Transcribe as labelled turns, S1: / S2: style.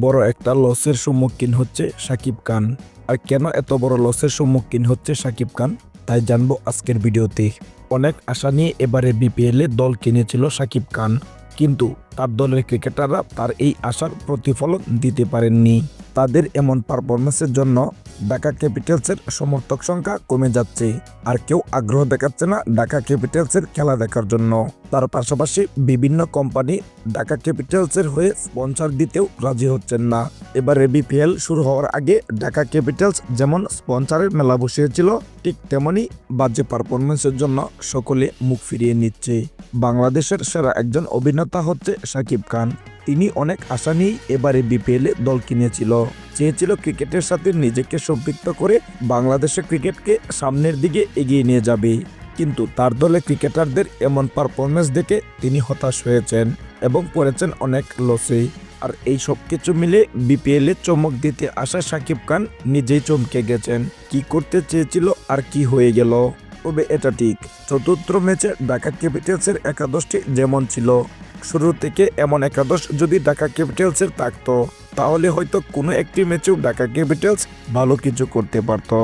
S1: বড় একটা লসের সম্মুখীন হচ্ছে সাকিব খান। আর কেন এত বড় লসের সম্মুখীন হচ্ছে সাকিব খান? তাই জানব আজকের ভিডিওতে। অনেক আশা নিয়ে এবারে বিপিএল দল কিনেছিল সাকিব খান। কিন্তু তার দলের ক্রিকেটাররা তার এই আশার প্রতিফলন দিতে পারেননি। তাদের এমন পারফরমেন্সের জন্য ঢাকা ক্যাপিটালসের সমর্থক সংখ্যা কমে যাচ্ছে। আর কেউ আগ্রহ দেখাচ্ছে না ঢাকা ক্যাপিটালসের খেলা দেখার জন্য। তার পাশাপাশি বিভিন্ন কোম্পানি ঢাকা ক্যাপিটালসের হয়ে স্পন্সর দিতেও রাজি হচ্ছেন না। এবারে বিপিএল শুরু হওয়ার আগে ঢাকা ক্যাপিটালস যেমন স্পন্সরের মেলা বসিয়েছিল, ঠিক তেমনই বাজে পারফরমেন্সের জন্য সকলে মুখ ফিরিয়ে নিচ্ছে। বাংলাদেশের সেরা একজন অভিনেতা হচ্ছে সাকিব খান। তিনি অনেক আশা নিয়েই এবারে বিপিএল দল কিনেছিল। চেয়েছিল ক্রিকেটের সাথে নিজেকে সম্পৃক্ত করে বাংলাদেশের ক্রিকেটকে সামনের দিকে এগিয়ে নিয়ে যাবে। কিন্তু তার দলে ক্রিকেটারদের এমন পারফরমেন্স দেখে তিনি হতাশ হয়েছেন এবং পড়েছেন অনেক লসে। আর এই সব কিছু মিলে বিপিএল চমক দিতে আসা সাকিব খান নিজেই চমকে গেছেন। কি করতে চেয়েছিল আর কি হয়ে গেল? তবে এটা ঠিক, চতুর্থ ম্যাচে ঢাকা ক্যাপিটালসের একাদশটি যেমন ছিল শুরু থেকে এমন একাদশ যদি ঢাকা ক্যাপিটালসের থাকতো, তাহলে হয়তো কোনো একটি ম্যাচেও ঢাকা ক্যাপিটালস ভালো কিছু করতে পারতো।